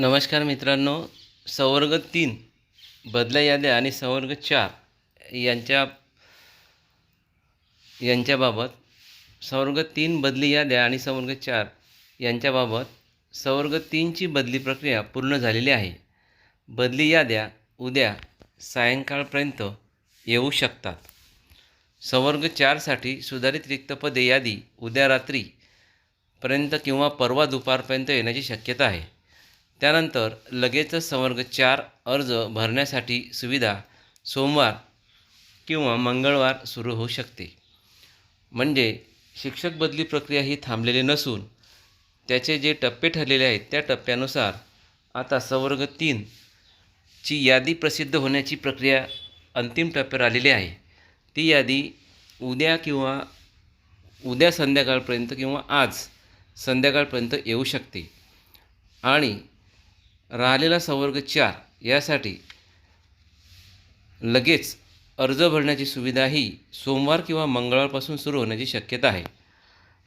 नमस्कार मित्रांनो संवर्ग तीन बदल्या याद्या आणि संवर्ग चार यांच्या यांच्याबाबत संवर्ग तीन बदली याद्या आणि संवर्ग चार यांच्याबाबत संवर्ग तीनची बदली प्रक्रिया पूर्ण झालेली आहे. बदली याद्या उद्या सायंकाळपर्यंत येऊ शकतात. संवर्ग चारसाठी सुधारित रिक्त पदे यादी उद्या रात्री पर्यंत किंवा परवा दुपारपर्यंत येण्याची शक्यता आहे. त्यानंतर लगेचच संवर्ग चार अर्ज भरण्यासाठी सुविधा सोमवार किंवा मंगळवार सुरू होऊ शकते. म्हणजे शिक्षक बदली प्रक्रिया ही थांबलेली नसून त्याचे जे टप्पे ठरलेले आहेत त्या टप्प्यानुसार आता संवर्ग तीन ची यादी प्रसिद्ध होण्याची प्रक्रिया अंतिम टप्प्यावर आलेली आहे. ती यादी उद्या किंवा उद्या संध्याकाळपर्यंत किंवा आज संध्याकाळपर्यंत येऊ शकते. आणि राहिलेला संवर्ग चार यासाठी लगेच अर्ज भरण्याची सुविधा ही सोमवार किंवा मंगळवारपासून सुरू होण्याची शक्यता आहे.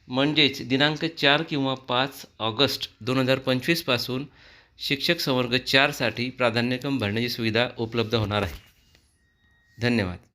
म्हणजेच दिनांक चार किंवा पाच ऑगस्ट दोन हजार पंचवीसपासून शिक्षक संवर्ग चारसाठी प्राधान्यक्रम भरण्याची सुविधा उपलब्ध होणार आहे. धन्यवाद.